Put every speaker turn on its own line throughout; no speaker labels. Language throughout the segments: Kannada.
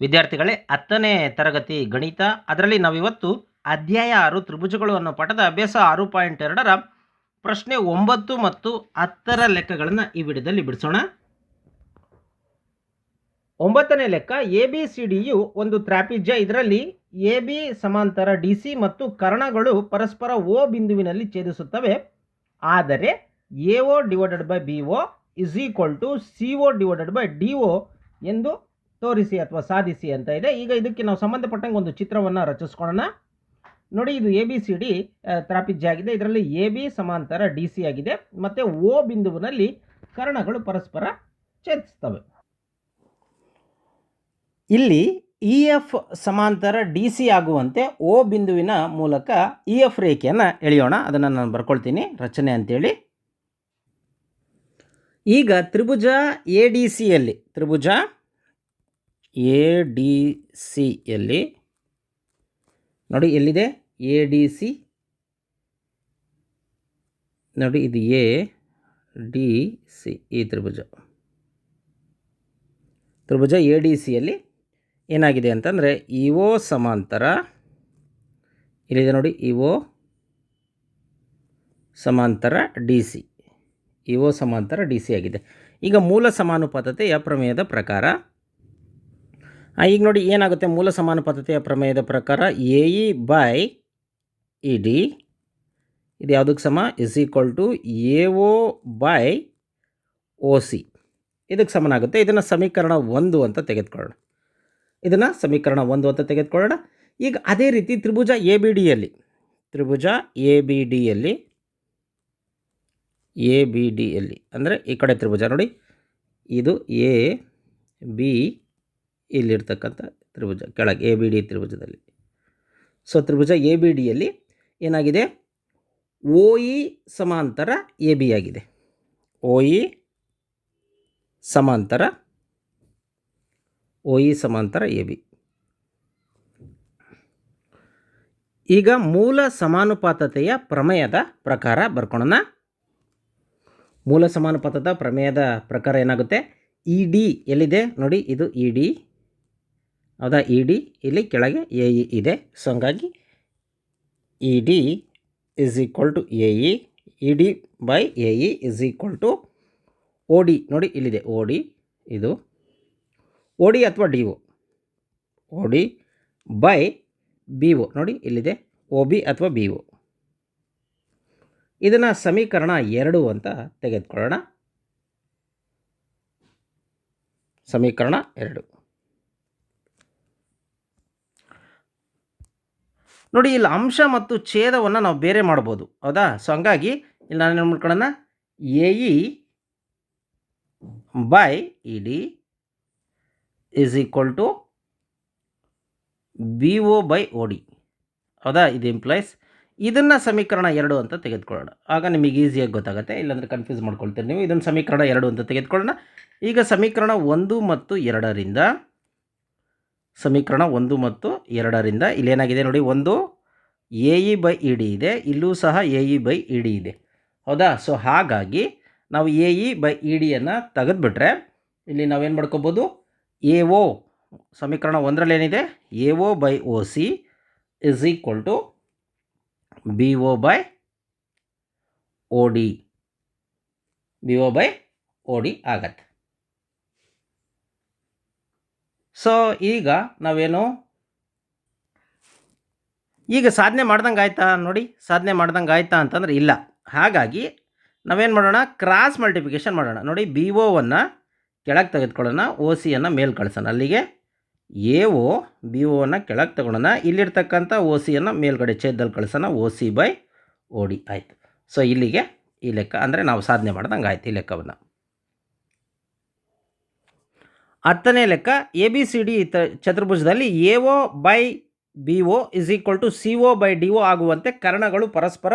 ವಿದ್ಯಾರ್ಥಿಗಳೇ, ಹತ್ತನೇ ತರಗತಿ ಗಣಿತ, ಅದರಲ್ಲಿ ನಾವಿವತ್ತು ಅಧ್ಯಾಯ ಆರು ತ್ರಿಭುಜಗಳು ಅನ್ನೋ ಪಾಠದ ಅಭ್ಯಾಸ ಆರು ಪಾಯಿಂಟ್ ಎರಡರ ಪ್ರಶ್ನೆ ಒಂಬತ್ತು ಮತ್ತು ಹತ್ತರ ಲೆಕ್ಕಗಳನ್ನು ಈ ವಿಡಿಯೋದಲ್ಲಿ ಬಿಡಿಸೋಣ. ಒಂಬತ್ತನೇ ಲೆಕ್ಕ, ಎ ಬಿ ಸಿ ಡಿಯು ಒಂದು ತ್ರಾಪಿಜ್ಯ. ಇದರಲ್ಲಿ ಎ ಬಿ ಸಮಾಂತರ ಡಿ ಸಿ ಮತ್ತು ಕರ್ಣಗಳು ಪರಸ್ಪರ ಓ ಬಿಂದುವಿನಲ್ಲಿ ಛೇದಿಸುತ್ತವೆ. ಆದರೆ A O divided by B O is equal to C O divided by D O ಎಂದು ತೋರಿಸಿ ಅಥವಾ ಸಾಧಿಸಿ ಅಂತ ಇದೆ. ಈಗ ಇದಕ್ಕೆ ನಾವು ಸಂಬಂಧಪಟ್ಟಂಗೆ ಒಂದು ಚಿತ್ರವನ್ನು ರಚಿಸ್ಕೊಳ್ಳೋಣ. ನೋಡಿ, ಇದು ಎ ಬಿ ಸಿ ಡಿ ತ್ರಾಪಿಜ್ಯ ಆಗಿದೆ. ಇದರಲ್ಲಿ ಎ ಬಿ ಸಮಾಂತರ ಡಿ ಸಿ ಆಗಿದೆ. ಮತ್ತು ಓ ಬಿಂದುವಿನಲ್ಲಿ ಕರ್ಣಗಳು ಪರಸ್ಪರ ಛೇದಿಸ್ತವೆ. ಇಲ್ಲಿ ಇ ಎಫ್ ಸಮಾಂತರ ಡಿ ಸಿ ಆಗುವಂತೆ ಓ ಬಿಂದುವಿನ ಮೂಲಕ ಇ ಎಫ್ ರೇಖೆಯನ್ನು ಎಳೆಯೋಣ. ಅದನ್ನು ನಾನು ಬರ್ಕೊಳ್ತೀನಿ. ರಚನೆ ಅಂತೇಳಿ. ಈಗ ತ್ರಿಭುಜ ಎ ಡಿ ಸಿಯಲ್ಲಿ ತ್ರಿಭುಜ ಎ ಡಿ ಸಿಯಲ್ಲಿ ನೋಡಿ ಎಲ್ಲಿದೆ? ಎ ಡಿ ಸಿ, ನೋಡಿ ಇದು ಎ ಡಿ ಸಿ, ಈ ತ್ರಿಭುಜ. ತ್ರಿಭುಜ ಎ ಡಿ ಸಿಯಲ್ಲಿ ಏನಾಗಿದೆ ಅಂತಂದರೆ ಇ ಒ ಸಮಾಂತರ ಇಲ್ಲಿದೆ ನೋಡಿ? ಇ ಓ ಸಮಾಂತರ ಡಿ ಸಿ ಇ ಒ ಸಮಾಂತರ ಡಿ ಸಿ ಆಗಿದೆ. ಈಗ ಮೂಲ ಸಮಾನುಪಾತತೆಯ ಪ್ರಮೇಯದ ಪ್ರಕಾರ ಈಗ ನೋಡಿ ಏನಾಗುತ್ತೆ ಮೂಲ ಸಮಾನ ಪದ್ಧತಿಯ ಪ್ರಮೇಯದ ಪ್ರಕಾರ A E by E D ಇದು ಯಾವುದಕ್ಕೆ ಸಮ? Is equal to A O by O C ಇದಕ್ಕೆ ಸಮನಾಗುತ್ತೆ. ಇದನ್ನು ಸಮೀಕರಣ ಒಂದು ಅಂತ ತೆಗೆದುಕೊಳ್ಳೋಣ. ಇದನ್ನು ಸಮೀಕರಣ ಒಂದು ಅಂತ ತೆಗೆದುಕೊಳ್ಳೋಣ. ಈಗ ಅದೇ ರೀತಿ ತ್ರಿಭುಜ ಎ ಬಿ ಡಿಯಲ್ಲಿ ತ್ರಿಭುಜ ಎ ಬಿ ಡಿಯಲ್ಲಿ ಎ ಬಿ ಡಿಯಲ್ಲಿ ಅಂದರೆ ಈ ಕಡೆ ತ್ರಿಭುಜ ನೋಡಿ. ಇದು ಎ ಬಿ ಇಲ್ಲಿರ್ತಕ್ಕಂಥ ತ್ರಿಭುಜ, ಕೆಳಗೆ ಎ ಬಿ ಡಿ ತ್ರಿಭುಜದಲ್ಲಿ. ಸೊ ತ್ರಿಭುಜ ಎ ಬಿ ಡಿಯಲ್ಲಿ ಏನಾಗಿದೆ? ಓ ಇ ಸಮಾಂತರ ಎ ಬಿ ಆಗಿದೆ. ಓ ಇ ಸಮಾಂತರ ಓ ಇ ಸಮಾಂತರ ಎ ಬಿ ಈಗ ಮೂಲ ಸಮಾನುಪಾತತೆಯ ಪ್ರಮೇಯದ ಪ್ರಕಾರ ಬರ್ಕೊಳ್ಳೋಣ ಮೂಲ ಸಮಾನುಪಾತದ ಪ್ರಮೇಯದ ಪ್ರಕಾರ ಏನಾಗುತ್ತೆ? ಇ ಡಿ ಎಲ್ಲಿದೆ? ನೋಡಿ, ಇದು ಇ ಡಿ ಹೌದಾ? ಇ ಡಿ ಇಲ್ಲಿ ಕೆಳಗೆ ಎ ಇ ಇದೆ. ಸೊ ಹಂಗಾಗಿ E D is equal to A E E D by A E is equal to O D ನೋಡಿ, ಇಲ್ಲಿದೆ ಓ ಡಿ ಇದು ಓ ಡಿ ಅಥವಾ D O O D by B O ನೋಡಿ, ಇಲ್ಲಿದೆ ಒ ಬಿ ಅಥವಾ ಬಿ ಒ ಇದನ್ನು ಸಮೀಕರಣ ಎರಡು ಅಂತ ತೆಗೆದುಕೊಳ್ಳೋಣ. ಸಮೀಕರಣ ಎರಡು. ನೋಡಿ, ಇಲ್ಲಿ ಅಂಶ ಮತ್ತು ಛೇದವನ್ನು ನಾವು ಬೇರೆ ಮಾಡ್ಬೋದು. ಹೌದಾ? ಸೊ ಹಂಗಾಗಿ ಇಲ್ಲಿ ನಾನು ಏನು ಮಾಡ್ಕೊಳ್ಳೋಣ? A E by E D is equal to B O by O D ಹೌದಾ? ಇದು ಇಂಪ್ಲೈಸ್ ಇದನ್ನು ಸಮೀಕರಣ ಎರಡು ಅಂತ ತೆಗೆದುಕೊಳ್ಳೋಣ. ಆಗ ನಿಮಗೆ ಈಸಿಯಾಗಿ ಗೊತ್ತಾಗುತ್ತೆ. ಇಲ್ಲಾಂದರೆ ಕನ್ಫ್ಯೂಸ್ ಮಾಡ್ಕೊಳ್ತೀರಿ ನೀವು. ಇದನ್ನು ಸಮೀಕರಣ ಎರಡು ಅಂತ ತೆಗೆದುಕೊಳ್ಳೋಣ. ಈಗ ಸಮೀಕರಣ ಒಂದು ಮತ್ತು ಎರಡರಿಂದ ಸಮೀಕರಣ ಒಂದು ಮತ್ತು ಎರಡರಿಂದ ಇಲ್ಲೇನಾಗಿದೆ ನೋಡಿ, ಒಂದು A E by E D ಇದೆ, ಇಲ್ಲೂ ಸಹ A E by E D ಇದೆ. ಹೌದಾ? ಸೊ ಹಾಗಾಗಿ ನಾವು ಎ ಇ ಬೈ ಇ ಡಿಯನ್ನು ತೆಗೆದುಬಿಟ್ರೆ ಇಲ್ಲಿ ನಾವೇನು ಮಾಡ್ಕೋಬೋದು? ಎ ಒ ಸಮೀಕರಣ ಒಂದರಲ್ಲಿ ಏನಿದೆ? A O by O C is equal to B O by O D. B O by O D ಆಗತ್ತೆ. ಸೊ ಈಗ ನಾವೇನು? ಈಗ ಸಾಧನೆ ಮಾಡ್ದಂಗೆ ಆಯ್ತಾ? ನೋಡಿ, ಸಾಧನೆ ಮಾಡ್ದಂಗೆ ಆಯ್ತಾ ಅಂತಂದ್ರೆ ಇಲ್ಲ. ಹಾಗಾಗಿ ನಾವೇನು ಮಾಡೋಣ? ಕ್ರಾಸ್ ಮಲ್ಟಿಪ್ಲಿಕೇಶನ್ ಮಾಡೋಣ. ನೋಡಿ ಬಿ ಒವನ್ನು ಕೆಳಗೆ ತೆಗೆದುಕೊಳ್ಳೋಣ ಒ ಸಿಯನ್ನು ಮೇಲೆ ಕಳಿಸೋಣ. ಅಲ್ಲಿಗೆ ಎ ಓ ಬಿ ಒವನ್ನು ಕೆಳಗೆ ತಗೊಳ್ಳೋಣ. ಇಲ್ಲಿರ್ತಕ್ಕಂಥ ಓ ಸಿಯನ್ನು ಮೇಲ್ಗಡೆ ಛೇದಲ್ಲಿ ಕಳಿಸೋಣ. O C by O D ಆಯಿತು. ಸೊ ಇಲ್ಲಿಗೆ ಈ ಲೆಕ್ಕ, ಅಂದರೆ ನಾವು ಸಾಧನೆ ಮಾಡ್ದಂಗೆ ಆಯ್ತು ಈ ಲೆಕ್ಕವನ್ನು. ಹತ್ತನೇ ಲೆಕ್ಕ A B C D ಚತುರ್ಭುಜದಲ್ಲಿ A O by B O is equal to C O by D O ಆಗುವಂತೆ ಕರ್ಣಗಳು ಪರಸ್ಪರ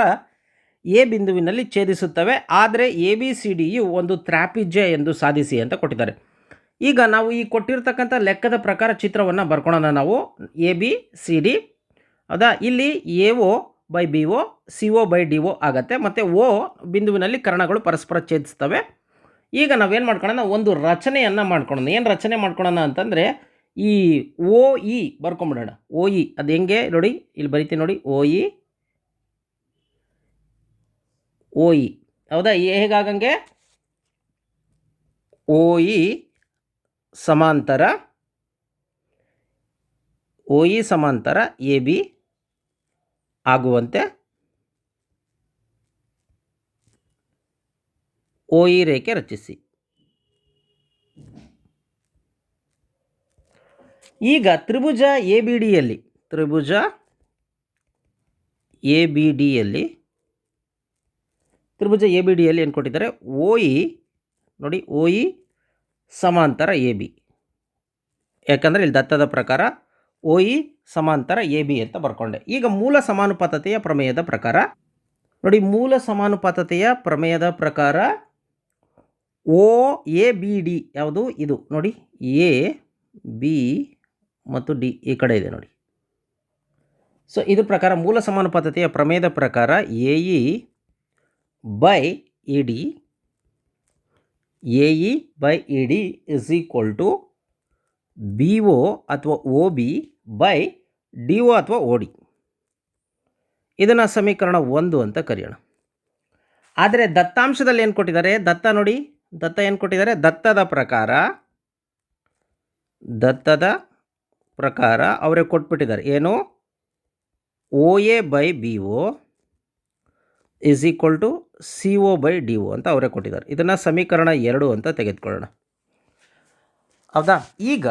ಎ ಬಿಂದುವಿನಲ್ಲಿ ಛೇದಿಸುತ್ತವೆ. ಆದರೆ ಎ ಬಿ ಸಿ ಡಿಯು ಒಂದು ತ್ರಾಪಿಜ್ಯ ಎಂದು ಸಾಧಿಸಿ ಅಂತ ಕೊಟ್ಟಿದ್ದಾರೆ. ಈಗ ನಾವು ಈ ಕೊಟ್ಟಿರ್ತಕ್ಕಂಥ ಲೆಕ್ಕದ ಪ್ರಕಾರ ಚಿತ್ರವನ್ನು ಬರ್ಕೊಳ್ಳೋಣ ನಾವು. ಎ ಬಿ ಸಿ ಡಿ ಹೌದಾ ಇಲ್ಲಿ A O by B O C O by D O ಆಗುತ್ತೆ. ಮತ್ತು ಒ ಬಿಂದುವಿನಲ್ಲಿ ಕರ್ಣಗಳು ಪರಸ್ಪರ ಛೇದಿಸ್ತವೆ. ಈಗ ನಾವೇನು ಮಾಡ್ಕೊಳ್ಳೋಣ ಒಂದು ರಚನೆಯನ್ನು ಮಾಡ್ಕೊಳ್ಳೋಣ ಏನು ರಚನೆ ಮಾಡ್ಕೊಳ್ಳೋಣ ಅಂತಂದರೆ ಈ ಓ, ಇ ಬರ್ಕೊಂಬಿಡೋಣ. ಓ, ಇ. ಅದು ಹೆಂಗೆ? ನೋಡಿ, ಇಲ್ಲಿ ಬರಿತೀನಿ ನೋಡಿ. O, E. O, E. ಹೌದಾ? ಹೇಗಾಗಂಗೆ? ಓ, ಇ ಸಮಾಂತರ. ಓ, ಇ ಸಮಾಂತರ ಎ, ಬಿ ಆಗುವಂತೆ ಓ ಇ ರೇಖೆ ರಚಿಸಿ. ಈಗ ತ್ರಿಭುಜ ಎ ಬಿ ಡಿಯಲ್ಲಿ ತ್ರಿಭುಜ ಎ ಬಿ ಡಿಯಲ್ಲಿ ತ್ರಿಭುಜ ಎ ಬಿ ಡಿಯಲ್ಲಿ ಏನು ಕೊಟ್ಟಿದ್ದಾರೆ? ಓ ಇ ನೋಡಿ ಓ ಇ ಸಮಾಂತರ ಎ ಬಿ ಯಾಕಂದರೆ ಇಲ್ಲಿ ದತ್ತದ ಪ್ರಕಾರ ಓ ಇ ಸಮಾಂತರ ಎ ಬಿ ಅಂತ ಬರ್ಕೊಂಡೆ. ಈಗ ಮೂಲ ಸಮಾನುಪಾತತೆಯ ಪ್ರಮೇಯದ ಪ್ರಕಾರ, ನೋಡಿ, ಮೂಲ ಸಮಾನುಪಾತತೆಯ ಪ್ರಮೇಯದ ಪ್ರಕಾರ ಓ, ಎ, ಬಿ, ಡಿ ಯಾವುದು? ಇದು ನೋಡಿ, ಎ, ಬಿ ಮತ್ತು ಡಿ ಈ ಕಡೆ ಇದೆ ನೋಡಿ. ಸೊ ಇದ್ರ ಪ್ರಕಾರ ಮೂಲ ಸಮಾನುಪಾತತೆಯ ಪ್ರಮೇಯದ ಪ್ರಕಾರ A, E, by E, D, A, E, by E, D is equal to B O ಅಥವಾ O B by D O ಅಥವಾ ಒ ಡಿ. ಇದನ್ನು ಸಮೀಕರಣ ಒಂದು ಅಂತ ಕರೆಯೋಣ. ಆದರೆ ದತ್ತಾಂಶದಲ್ಲಿ ಏನು ಕೊಟ್ಟಿದ್ದಾರೆ? ದತ್ತ ನೋಡಿ. ದತ್ತ ಏನು ಕೊಟ್ಟಿದ್ದಾರೆ? ದತ್ತದ ಪ್ರಕಾರ ದತ್ತದ ಪ್ರಕಾರ ಅವರೇ ಕೊಟ್ಬಿಟ್ಟಿದ್ದಾರೆ. ಏನು? O A by B O is equal to C O by D O ಅಂತ ಅವರೇ ಕೊಟ್ಟಿದ್ದಾರೆ. ಇದನ್ನು ಸಮೀಕರಣ ಎರಡು ಅಂತ ತೆಗೆದುಕೊಳ್ಳೋಣ. ಹೌದಾ? ಈಗ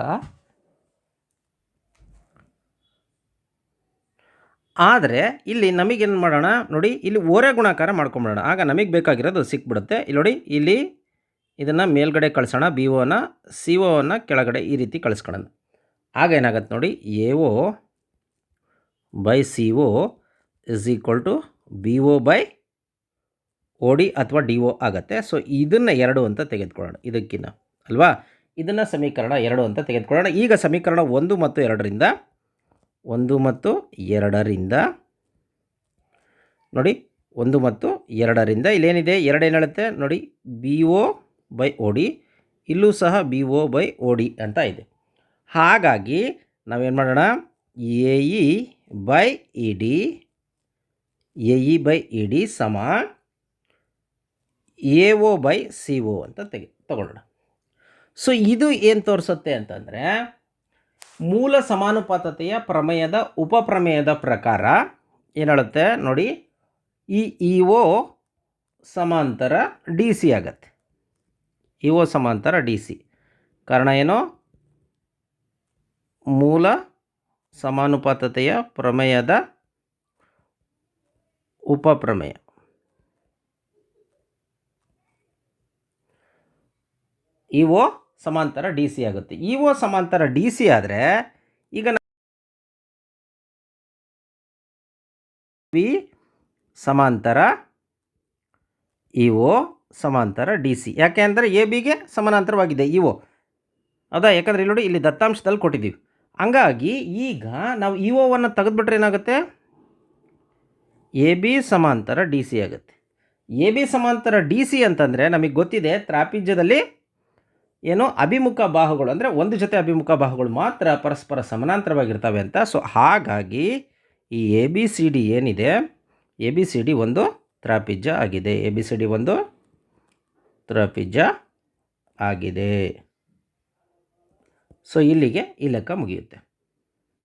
ಆದರೆ ಇಲ್ಲಿ ನಮಗೇನು ಮಾಡೋಣ? ನೋಡಿ, ಇಲ್ಲಿ ಓರೆ ಗುಣಾಕಾರ ಮಾಡ್ಕೊಂಬಿಡೋಣ. ಆಗ ನಮಗೆ ಬೇಕಾಗಿರೋದು ಸಿಕ್ಬಿಡುತ್ತೆ. ಇಲ್ಲಿ ನೋಡಿ, ಇಲ್ಲಿ ಇದನ್ನು ಮೇಲ್ಗಡೆ ಕಳಿಸೋಣ ಬಿ ಓನ ಸಿ ಓನ ಕೆಳಗಡೆ ಈ ರೀತಿ ಕಳಿಸ್ಕೊಳ್ಳೋಣ. ಆಗ ಏನಾಗುತ್ತೆ ನೋಡಿ A O by C O is equal to B O by O D ಅಥವಾ ಡಿ ಒ ಆಗುತ್ತೆ. ಸೊ ಇದನ್ನು ಎರಡು ಅಂತ ತೆಗೆದುಕೊಳ್ಳೋಣ, ಇದಕ್ಕಿನ್ನ, ಅಲ್ವಾ? ಇದನ್ನು ಸಮೀಕರಣ ಎರಡು ಅಂತ ತೆಗೆದುಕೊಳ್ಳೋಣ. ಈಗ ಸಮೀಕರಣ ಒಂದು ಮತ್ತು ಎರಡರಿಂದ, ಒಂದು ಮತ್ತು ಎರಡರಿಂದ, ನೋಡಿ, ಒಂದು ಮತ್ತು ಎರಡರಿಂದ ಇಲ್ಲೇನಿದೆ? ಎರಡೇನು ಹೇಳುತ್ತೆ? ನೋಡಿ B O by O D ಇಲ್ಲೂ ಸಹ B O by O D ಅಂತ ಇದೆ. ಹಾಗಾಗಿ ನಾವೇನು ಮಾಡೋಣ? A E by E D, A E by E D ಸಮ A O by C O ಅಂತ ತೆಗೆ, ತಗೊಳ್ಳೋಣ. ಸೊ ಇದು ಏನು ತೋರಿಸುತ್ತೆ ಅಂತಂದರೆ, ಮೂಲ ಸಮಾನುಪಾತತೆಯ ಪ್ರಮೇಯದ ಉಪಪ್ರಮೇಯದ ಪ್ರಕಾರ ಏನು ಹೇಳುತ್ತೆ? ನೋಡಿ, ಈ ಇ ಓ ಸಮಾಂತರ ಡಿ ಸಿ ಆಗತ್ತೆ. ಇ ಒ ಸಮಾಂತರ ಡಿ ಸಿ ಕಾರಣ ಏನು? ಮೂಲ ಸಮಾನುಪಾತತೆಯ ಪ್ರಮೇಯದ ಉಪಪ್ರಮೇಯ. ಇ ಒ ಸಮಾಂತರ ಡಿ ಸಿ ಆಗುತ್ತೆ. ಇ ಒ ಸಮಾಂತರ ಡಿ ಸಿ ಆದರೆ ಈಗ ಸಮಾಂತರ ಇ ಒ ಸಮಾಂತರ ಡಿ ಸಿ ಯಾಕೆ ಅಂದರೆ ಎ ಬಿಗೆ ಸಮಾನಾಂತರವಾಗಿದೆ ಇ ಒ ಅದಾ, ಯಾಕಂದರೆ ಇಲ್ಲಿ ನೋಡಿ, ಇಲ್ಲಿ ದತ್ತಾಂಶದಲ್ಲಿ ಕೊಟ್ಟಿದ್ದೀವಿ. ಹಂಗಾಗಿ ಈಗ ನಾವು ಇ ಒವನ್ನು ತೆಗೆದುಬಿಟ್ರೆ ಏನಾಗುತ್ತೆ? ಎ ಬಿ ಸಮಾಂತರ ಡಿ ಸಿ ಆಗುತ್ತೆ. ಎ ಬಿ ಸಮಾಂತರ ಡಿ ಸಿ ಅಂತಂದರೆ ನಮಗೆ ಗೊತ್ತಿದೆ ತ್ರಾಪಿಜ್ಯದಲ್ಲಿ ಏನು ಅಭಿಮುಖ ಬಾಹುಗಳು, ಅಂದರೆ ಒಂದು ಜೊತೆ ಅಭಿಮುಖ ಬಾಹುಗಳು ಮಾತ್ರ ಪರಸ್ಪರ ಸಮಾನಾಂತರವಾಗಿರ್ತವೆ ಅಂತ. ಸೊ, ಹಾಗಾಗಿ ಈ ಎ ಬಿ ಸಿ ಡಿ ಏನಿದೆ? ಎ ಬಿ ಸಿ ಡಿ ಒಂದು ತ್ರಾಪಿಜ್ಯ ಆಗಿದೆ. ಎ ಬಿ ಸಿ ಡಿ ಒಂದು ತ್ರಾಪಿಜ್ಯ ಆಗಿದೆ. ಸೊ ಇಲ್ಲಿಗೆ ಈ ಲೆಕ್ಕ ಮುಗಿಯುತ್ತೆ.